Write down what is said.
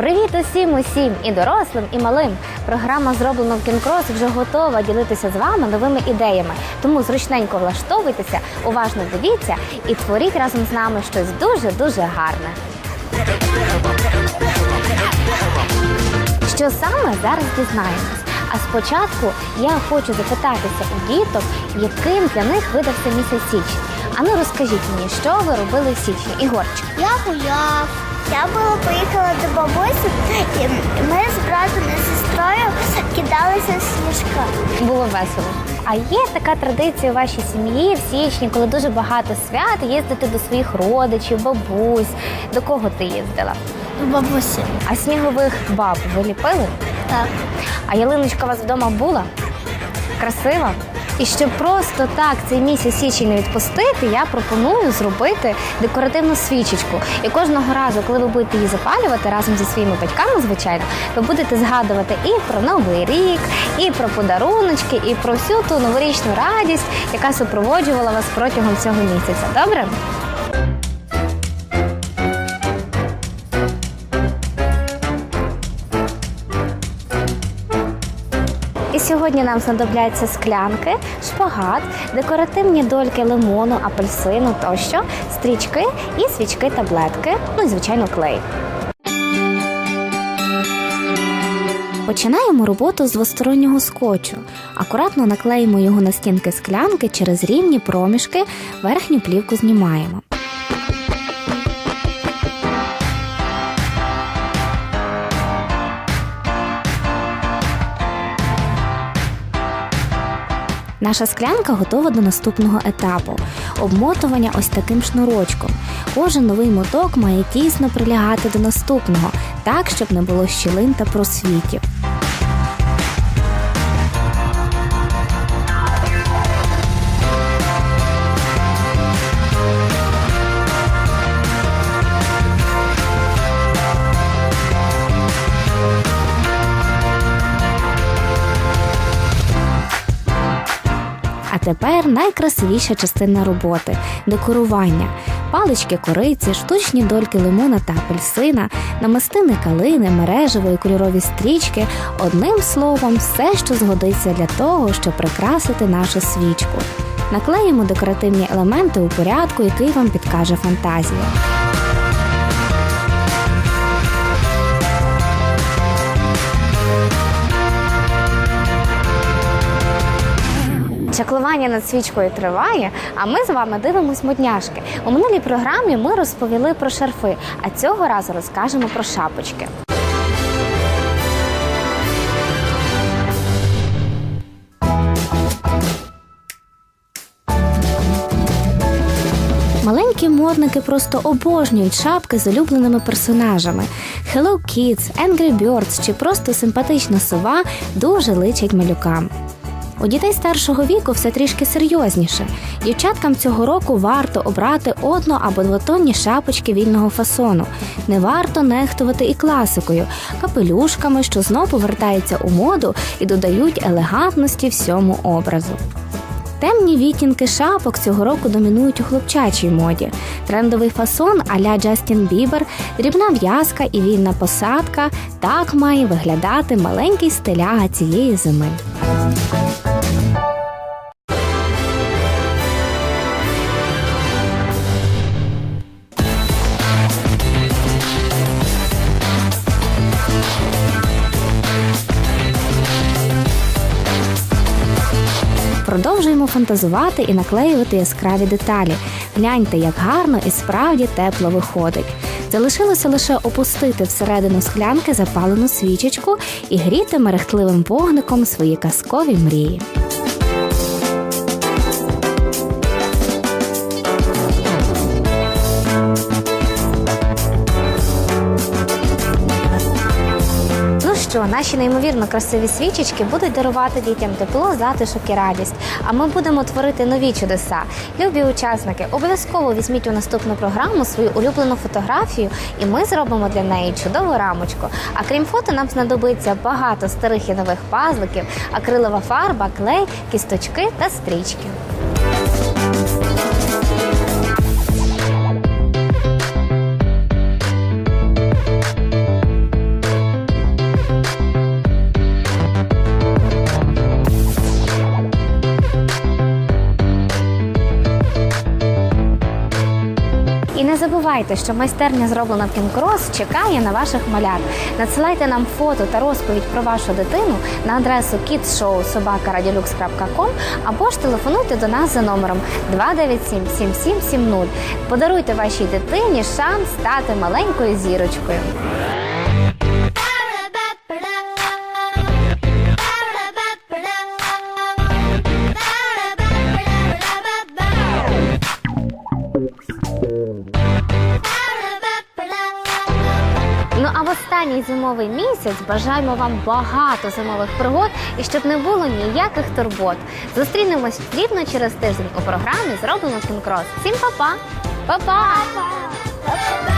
Привіт усім, усім і дорослим, і малим. Програма зроблено в Кінкрос вже готова ділитися з вами новими ідеями. Тому зручненько влаштовуйтеся, уважно дивіться і творіть разом з нами щось дуже дуже гарне. Що саме зараз дізнаємось. А спочатку я хочу запитатися у діток, яким для них видався місяць січень. А ну розкажіть мені, що ви робили в січні? Ігорчик. Я гуляв. Я була поїхала до бабусі, і ми з братом і сестрою кидалися в сніжка. Було весело. А є така традиція у вашій сім'ї в січні, коли дуже багато свят, їздити до своїх родичів, бабусь. До кого ти їздила? До бабусі. А снігових баб ви ліпили? Так. А ялиночка у вас вдома була? Красива? І щоб просто так цей місяць січень не відпустити, я пропоную зробити декоративну свічечку. І кожного разу, коли ви будете її запалювати разом зі своїми батьками, звичайно, ви будете згадувати і про новий рік, і про подаруночки, і про всю ту новорічну радість, яка супроводжувала вас протягом цього місяця. Добре? Сьогодні нам знадобляться склянки, шпагат, декоративні дольки лимону, апельсину тощо, стрічки і свічки таблетки, ну і звичайно клей. Починаємо роботу з двостороннього скотчу. Акуратно наклеїмо його на стінки склянки через рівні проміжки, верхню плівку знімаємо. Наша склянка готова до наступного етапу обмотування ось таким шнурочком. Кожен новий моток має тісно прилягати до наступного, так щоб не було щілин та просвітів. Тепер найкрасивіша частина роботи декорування. Палички кориці, штучні дольки лимона та апельсина, намистини калини, мережево кольорові стрічки. Одним словом, все, що згодиться для того, щоб прикрасити нашу свічку. Наклеїмо декоративні елементи у порядку, який вам підкаже фантазія. Чаклування над свічкою триває, а ми з вами дивимось модняшки. У минулій програмі ми розповіли про шарфи, а цього разу розкажемо про шапочки. Маленькі модники просто обожнюють шапки з улюбленими персонажами. Hello Kids, Angry Birds чи просто симпатична сова дуже личать малюкам. У дітей старшого віку все трішки серйозніше. Дівчаткам цього року варто обрати одно або двотонні шапочки вільного фасону. Не варто нехтувати і класикою, капелюшками, що знов повертаються у моду і додають елегантності всьому образу. Темні відтінки шапок цього року домінують у хлопчачій моді. Трендовий фасон а-ля Джастін Бібер, дрібна в'язка і вільна посадка так має виглядати маленький стиляга цієї зими. Продовжуємо фантазувати і наклеювати яскраві деталі. Гляньте, як гарно і справді тепло виходить. Залишилося лише опустити всередину склянки запалену свічечку і гріти мерехтливим вогником свої казкові мрії. Що, наші неймовірно красиві свічечки будуть дарувати дітям тепло, затишок і радість. А ми будемо творити нові чудеса. Любі учасники, обов'язково візьміть у наступну програму свою улюблену фотографію, і ми зробимо для неї чудову рамочку. А крім фото, нам знадобиться багато старих і нових пазликів, акрилова фарба, клей, кісточки та стрічки. Забувайте, що майстерня зроблена в Кінкрос чекає на ваших малят. Надсилайте нам фото та розповідь про вашу дитину на адресу kidshow.sobaka.radiolux.com або ж телефонуйте до нас за номером 297 7770. Подаруйте вашій дитині шанс стати маленькою зірочкою. Останній зимовий місяць бажаємо вам багато зимових пригод і щоб не було ніяких турбот. Зустрінемось рівно через тиждень у програмі зроблено кінкрос. Всім! Па-па! Па-па!